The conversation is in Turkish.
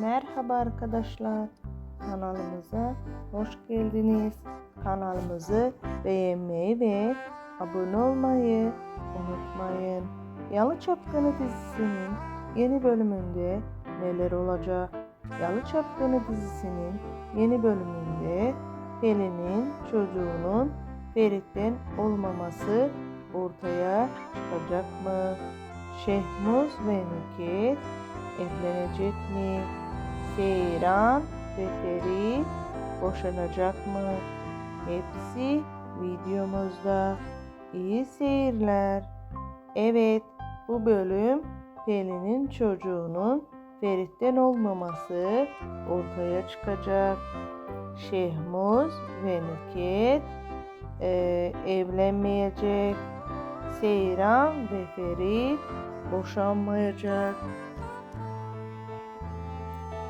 Merhaba arkadaşlar. Kanalımıza hoş geldiniz. Kanalımızı beğenmeyi ve abone olmayı unutmayın. Yalı Çapkını dizisinin yeni bölümünde neler olacak? Yalı Çapkını dizisinin yeni bölümünde Pelin'in çocuğunun Ferit'ten olmaması ortaya çıkacak mı? Şehmuz ve Nükhet evlenecek mi? Seyran ve Ferit boşanacak mı? Hepsi videomuzda. İyi seyirler. Evet, bu bölüm Pelin'in çocuğunun Ferit'ten olmaması ortaya çıkacak. Şehmuz ve Nükhet eee, evlenmeyecek. Seyran ve Ferit boşanmayacak.